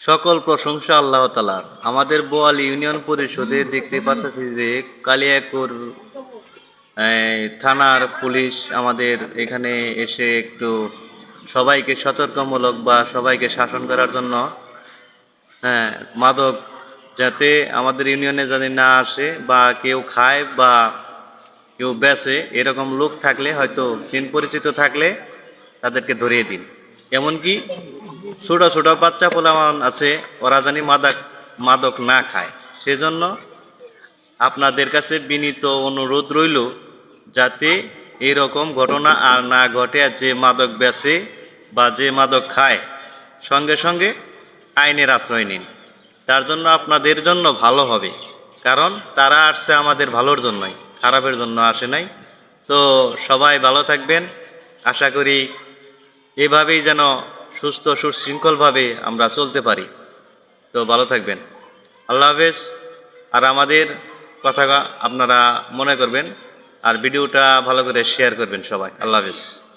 সকল প্রশংসা আল্লাহ তালার আমাদের বোয়াল ইউনিয়ন পরিষদে দেখতে পাচ্ছি যে কালিয়াকুর থানার পুলিশ আমাদের এখানে এসে একটু সবাইকে সতর্কমূলক বা সবাইকে শাসন করার জন্য হ্যাঁ মাদক যাতে আমাদের ইউনিয়নে যাতে না আসে বা কেউ খায় বা কেউ বেচে, এরকম লোক থাকলে হয়তো চিন পরিচিত থাকলে তাদেরকে ধরিয়ে দিন। এমনকি ছোট ছোট বাচ্চা পোলামান আছে, ওরা জানি মাদক মাদক না খায়। সেজন্য আপনাদের কাছে বিনীত অনুরোধ রইল যাতে এরকম ঘটনা আর না ঘটে যে মাদক বেচে বা যে মাদক খায়, সঙ্গে সঙ্গে আইনের আশ্রয় নিন। তার জন্য আপনাদের জন্য ভালো হবে, কারণ তারা আসছে আমাদের ভালোর জন্যই, খারাপের জন্য আসে নাই। তো সবাই ভালো থাকবেন। আশা করি এভাবেই যেন সুস্থ, সুশৃঙ্খলভাবে আমরা চলতে পারি। তো ভালো থাকবেন। আল্লাহ হাফেজ। আর আমাদের কথা আপনারা মনে করবেন। আর ভিডিওটা ভালো করে শেয়ার করবেন সবাই। আল্লাহ হাফেজ।